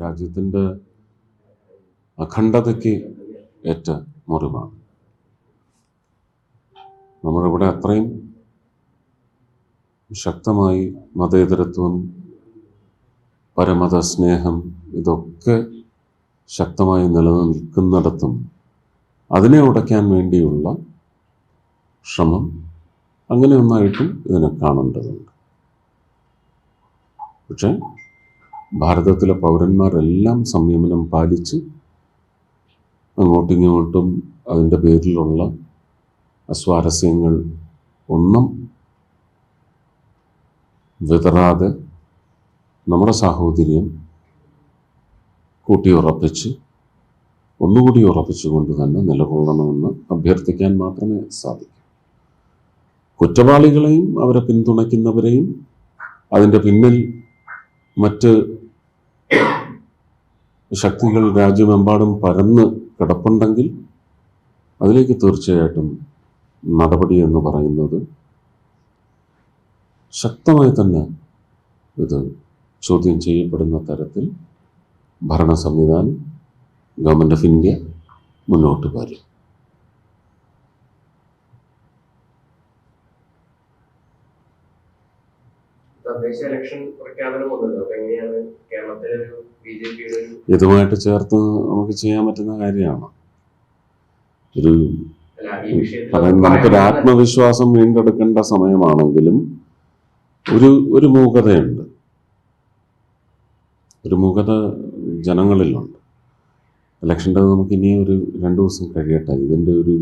രാജ്യത്തിന്റെ അഖണ്ഡതയ്ക്ക് ഏറ്റ മുറിവാണ്. നമ്മളിവിടെ അത്രയും ശക്തമായി മതേതരത്വം പരമത സ്നേഹം ഇതൊക്കെ ശക്തമായി നിലനിൽക്കുന്നിടത്തും അതിനെ ഉടയ്ക്കാൻ വേണ്ടിയുള്ള ശ്രമം അങ്ങനെ ഒന്നായിട്ടും ഇതിനെ കാണേണ്ടതുണ്ട്. പക്ഷേ ഭാരതത്തിലെ പൗരന്മാരെല്ലാം സംയമനം പാലിച്ച് അങ്ങോട്ടും ഇങ്ങോട്ടും അതിന്റെ പേരിലുള്ള അസ്വാരസ്യങ്ങൾ ഒന്നും വിതറാതെ നമ്മുടെ സാഹോദര്യം കൂട്ടിയുറപ്പിച്ച് ഒന്നുകൂടി ഉറപ്പിച്ചുകൊണ്ട് തന്നെ നിലകൊള്ളണമെന്ന് അഭ്യർത്ഥിക്കാൻ മാത്രമേ സാധിക്കൂ. കുറ്റവാളികളെയും അവരെ പിന്തുണയ്ക്കുന്നവരെയും അതിന്റെ പിന്നിൽ മറ്റ് ശക്തികൾ രാജ്യമെമ്പാടും പരന്ന് കിടപ്പുണ്ടെങ്കിൽ അതിലേക്ക് തീർച്ചയായിട്ടും നടപടി എന്ന് പറയുന്നത് ശക്തമായി തന്നെ ഇത് ചോദ്യം ചെയ്യപ്പെടുന്ന തരത്തിൽ ഭരണ സംവിധാനം ഗവൺമെന്റ് ഓഫ് ഇന്ത്യ മുന്നോട്ട് വരും. തദ്ദേശ ഇലക്ഷൻ പ്രഖ്യാപനം വന്നല്ലോ. അപ്പൊ എങ്ങനെയാണ് കേരളത്തിലെ ഒരു ബി ജെ പിയുടെ ഒരു ഇതുമായിട്ട് ചേർത്ത് നമുക്ക് ചെയ്യാൻ പറ്റുന്ന കാര്യമാണ്. ഒരു അല്ല ഈ വിഷയത്തിൽ കാരണം നമുക്കൊരു ആത്മവിശ്വാസം വീണ്ടെടുക്കേണ്ട സമയമാണെങ്കിലും ഒരു ഒരു മൂകതയുണ്ട്. ഒരു മൂകത ജനങ്ങളിലുണ്ട്. ഇലക്ഷന്റെ നമുക്ക് ഇനി ഒരു രണ്ട് ദിവസം കഴിയട്ടെ. ഇതിന്റെ ഒരു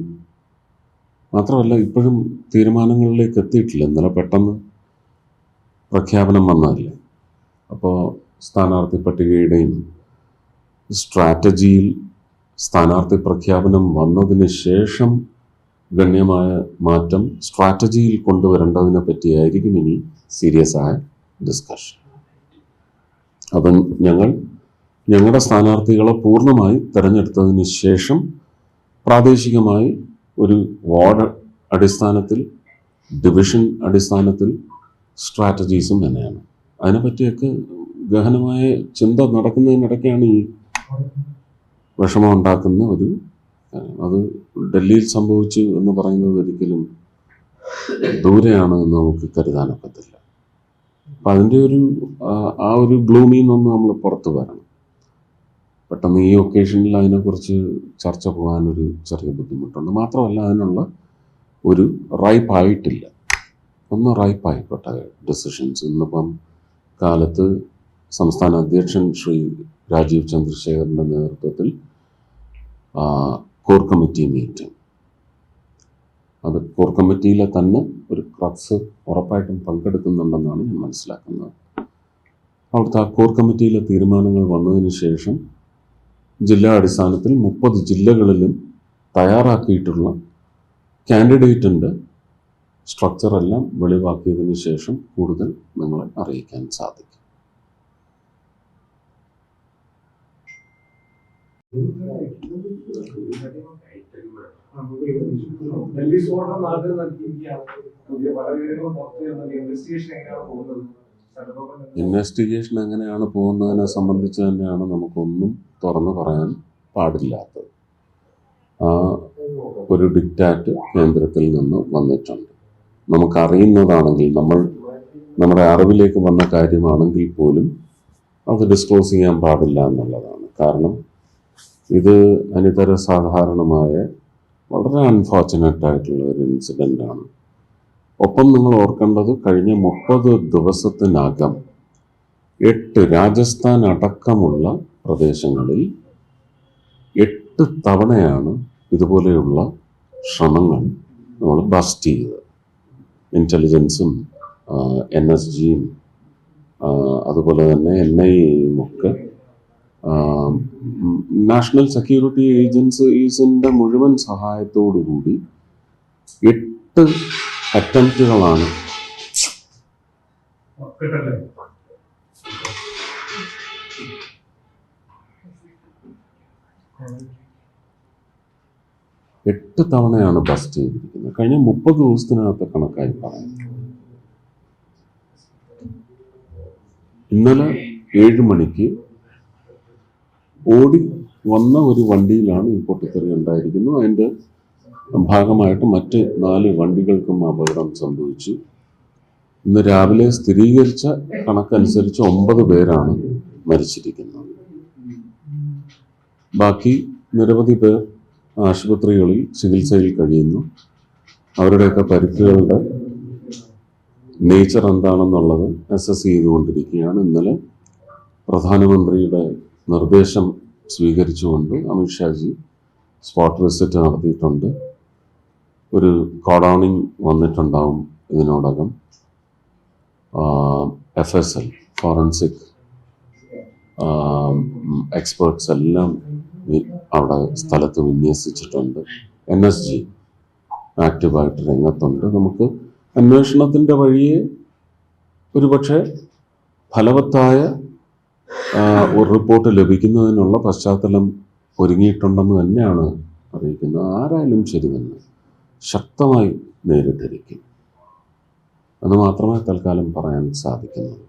മാത്രമല്ല ഇപ്പോഴും തീരുമാനങ്ങളിലേക്ക് എത്തിയിട്ടില്ല. ഇന്നലെ പെട്ടെന്ന് പ്രഖ്യാപനം വന്നതല്ലേ? അപ്പോൾ സ്ഥാനാർത്ഥി പട്ടികയുടെയും സ്ട്രാറ്റജിയിൽ സ്ഥാനാർത്ഥി പ്രഖ്യാപനം വന്നതിന് ശേഷം ഗണ്യമായ മാറ്റം സ്ട്രാറ്റജിയിൽ കൊണ്ടുവരേണ്ടതിനെ പറ്റിയായിരിക്കും ഇനി സീരിയസ് ആയ ഡിസ്കഷൻ. അപ്പം ഞങ്ങൾ ഞങ്ങളുടെ സ്ഥാനാർത്ഥികളെ പൂർണമായി തിരഞ്ഞെടുത്തതിന് ശേഷം പ്രാദേശികമായി ഒരു വാർഡ് അടിസ്ഥാനത്തിൽ ഡിവിഷൻ അടിസ്ഥാനത്തിൽ സ്ട്രാറ്റജീസും തന്നെയാണ്. അതിനെപ്പറ്റിയൊക്കെ ഗഹനമായ ചിന്ത നടക്കുന്നതിനിടയ്ക്കാണ് ഈ വിഷമം ഉണ്ടാക്കുന്ന ഒരു. അത് ഡൽഹിയിൽ സംഭവിച്ചു എന്ന് പറയുന്നത് ഒരിക്കലും ദൂരെയാണ് എന്ന് നമുക്ക് കരുതാനൊക്കത്തില്ല അപ്പം അതിന്റെ ഒരു ആ- ഒരു ഗ്ലൂമിൽ നിന്ന് നമ്മൾ പുറത്ത് വരണം. പെട്ടെന്ന് ഈ ഒക്കേഷനിൽ അതിനെക്കുറിച്ച് ചർച്ച പോകാനൊരു ചെറിയ ബുദ്ധിമുട്ടുണ്ട്. മാത്രമല്ല അതിനുള്ള ഒരു റൈപ്പ് ആയിട്ടില്ല ഒന്ന് റൈപ്പായിക്കോട്ടെ ഡിസിഷൻസ് ഇന്നിപ്പം കാലത്ത് സംസ്ഥാന അധ്യക്ഷൻ ശ്രീ രാജീവ് ചന്ദ്രശേഖറിന്റെ നേതൃത്വത്തിൽ കോർ കമ്മിറ്റി മീറ്റിംഗ് അത് കോർ കമ്മിറ്റിയിലെ തന്നെ ഒരു ക്രക്സ് ഉറപ്പായിട്ടും പങ്കെടുക്കുന്നുണ്ടെന്നാണ് ഞാൻ മനസ്സിലാക്കുന്നത്. അവിടുത്തെ ആ കോർ കമ്മിറ്റിയിലെ തീരുമാനങ്ങൾ വന്നതിന് ശേഷം ജില്ലാ അടിസ്ഥാനത്തിൽ മുപ്പത് ജില്ലകളിലും തയ്യാറാക്കിയിട്ടുള്ള കാൻഡിഡേറ്റിന്റെ സ്ട്രക്ചറെല്ലാം വെളിവാക്കിയതിന് ശേഷം കൂടുതൽ നിങ്ങളെ അറിയിക്കാൻ സാധിക്കും. ഇൻവെസ്റ്റിഗേഷൻ എങ്ങനെയാണ് പോകുന്നതിനെ സംബന്ധിച്ച് തന്നെയാണ് നമുക്കൊന്നും തുറന്നു പറയാൻ പാടില്ലാത്തത്. ആ ഒരു ഡിക്റ്റാറ്റ് കേന്ദ്രത്തിൽ നിന്ന് വന്നിട്ടുണ്ട്. നമുക്കറിയുന്നതാണെങ്കിൽ നമ്മൾ നമ്മുടെ അറിവിലേക്ക് വന്ന കാര്യമാണെങ്കിൽ പോലും അത് ഡിസ്ക്ലോസ് ചെയ്യാൻ പാടില്ല എന്നുള്ളതാണ്. കാരണം ഇത് അനിതര സാധാരണമായ വളരെ അൺഫോർച്ചുനേറ്റ് ആയിട്ടുള്ള ഒരു ഇൻസിഡന്റ് ആണ്. ഒപ്പം നിങ്ങൾ ഓർക്കേണ്ടത് കഴിഞ്ഞ മുപ്പത് ദിവസത്തിനകം എട്ട് രാജസ്ഥാൻ അടക്കമുള്ള പ്രദേശങ്ങളിൽ എട്ട് തവണയാണ് ഇതുപോലെയുള്ള ശ്രമങ്ങൾ നമ്മൾ ബസ്റ്റ് ചെയ്തത്. ഇന്റലിജൻസും എൻ എസ് ജിയും അതുപോലെ തന്നെ എൻ ഐ എയും ഒക്കെ നാഷണൽ സെക്യൂരിറ്റി ഏജൻസീസിന്റെ മുഴുവൻ സഹായത്തോടു കൂടി എട്ട് അറ്റംപ്റ്റുകളാണ് കിട്ടല്ലേ എട്ട് തവണയാണ് ബസ്റ്റ് ചെയ്തിരിക്കുന്നത്. കഴിഞ്ഞ മുപ്പത് ദിവസത്തിനകത്ത് കണക്കായി പറയുന്നത് ഇന്നലെ ഏഴ് മണിക്ക് ഓടി വന്ന ഒരു വണ്ടിയിലാണ് ഈ പൊട്ടിത്തെറി ഉണ്ടായിരിക്കുന്നത്. അതിന്റെ ഭാഗമായിട്ട് മറ്റ് നാല് വണ്ടികൾക്കും അപകടം സംഭവിച്ചു. ഇന്ന് രാവിലെ സ്ഥിരീകരിച്ച കണക്കനുസരിച്ച് ഒമ്പത് പേരാണ് മരിച്ചിരിക്കുന്നത്. ബാക്കി നിരവധി പേർ ആശുപത്രികളിൽ ചികിത്സയിൽ കഴിയുന്നു. അവരുടെയൊക്കെ പരിക്കുകളുടെ നേച്ചർ എന്താണെന്നുള്ളത് അസസ് ചെയ്തുകൊണ്ടിരിക്കുകയാണ്. ഇന്നലെ പ്രധാനമന്ത്രിയുടെ നിർദ്ദേശം സ്വീകരിച്ചുകൊണ്ട് അമിത്ഷാജി സ്പോട്ട് വിസിറ്റ് നടത്തിയിട്ടുണ്ട്. ഒരു കോഡോണിങ് വന്നിട്ടുണ്ടാവും ഇതിനോടകം. F S L forensic experts എല്ലാം അവിടെ സ്ഥലത്ത് വിന്യസിച്ചിട്ടുണ്ട്. എൻ എസ് ജി ആക്റ്റീവായിട്ട് രംഗത്തുണ്ട്. നമുക്ക് അന്വേഷണത്തിന്റെ വഴിയെ ഒരുപക്ഷെ ഫലവത്തായ ഒരു റിപ്പോർട്ട് ലഭിക്കുന്നതിനുള്ള പശ്ചാത്തലം ഒരുങ്ങിയിട്ടുണ്ടെന്ന് തന്നെയാണ് അറിയിക്കുന്നത്. ആരായാലും ശരി തന്നെ ശക്തമായി നേരിട്ടിരിക്കും. അത് മാത്രമേ തൽക്കാലം പറയാൻ സാധിക്കുന്നുള്ളൂ.